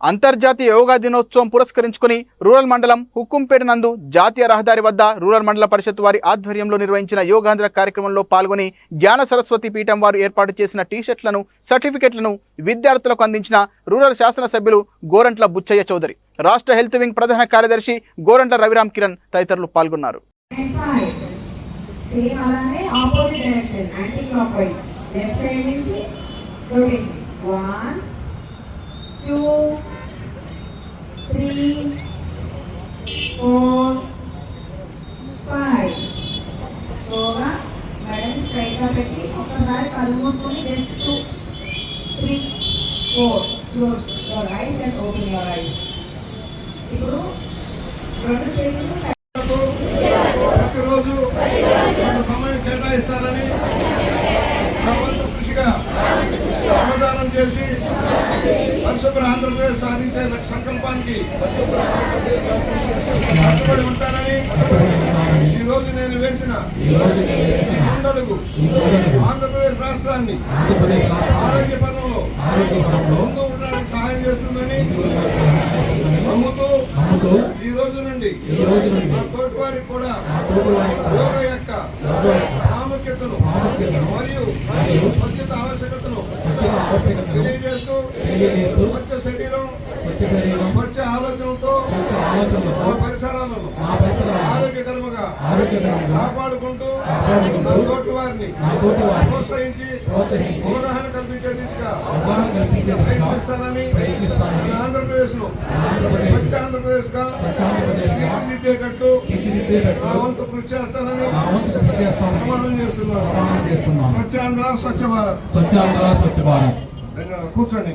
అంతర్జాతీయ యోగా దినోత్సవం పురస్కరించుకుని రూరల్ మండలం హుక్కుంపేట నందు జాతీయ రహదారి వద్ద రూరల్ మండల పరిషత్ వారి ఆధ్వర్యంలో నిర్వహించిన యోగాంధ్ర కార్యక్రమంలో పాల్గొని జ్ఞాన సరస్వతి పీఠం వారు ఏర్పాటు చేసిన టీషర్ట్లను సర్టిఫికెట్లను విద్యార్థులకు అందించిన రూరల్ శాసనసభ్యులు గోరంట్ల బుచ్చయ్య చౌదరి. రాష్ట్ర హెల్త్ వింగ్ ప్రధాన కార్యదర్శి గోరంట్ల రవిరామ్ కిరణ్ తదితరులు పాల్గొన్నారు. Opposite direction anticlockwise left side నుంచి rotation two three four five స్లోగా మెడల్ స్ట్రైట్గా పెట్టి ఒక్కసారి కళ్ళు మూసుకొని just two three four close your eyes and open your eyes ఇప్పుడు రెండు చేతులు ప్రతిరోజు సమయం కేటాయిస్తానని కృషిగా శ్రమదానం చేసి పరిశుభ్ర ఆంధ్రప్రదేశ్ సాధించే సంకల్పానికి కట్టుబడి ఉంటానని ఈ రోజు నేను వేసిన ముందడుగు ఆంధ్రప్రదేశ్ రాష్ట్రాన్ని ఆరోగ్య పదంలో ముందు ఉండడానికి సహాయం చేస్తుందని నమ్ముతూ ఈ రోజు నుండి నా తోటి వారికి కూడా యోగ యొక్క ప్రాముఖ్యతను మరియు తెలియజేస్తూ స్వచ్ఛ శరీరం స్వచ్ఛ ఆలోచనలతో ఆ పరిసరాలను ఆరోగ్యకరముగా కాపాడుకుంటూ తోటి వారిని ప్రోత్సహించి అవగాహన కల్పించే దిశగా ప్రయత్నిస్తానని ఆంధ్రప్రదేశ్ను స్వచ్ఛ ఆంధ్రప్రదేశ్గా తీర్చిదిద్దేటట్టు నా వంతు కృషి చేస్తానని ప్రమాణం చేస్తున్నాను. స్వచ్ఛ ఆంధ్ర స్వచ్ఛ భారత్. స్వచ్ఛాంధ్ర స్వచ్ఛ భారత్. కూర్చోండి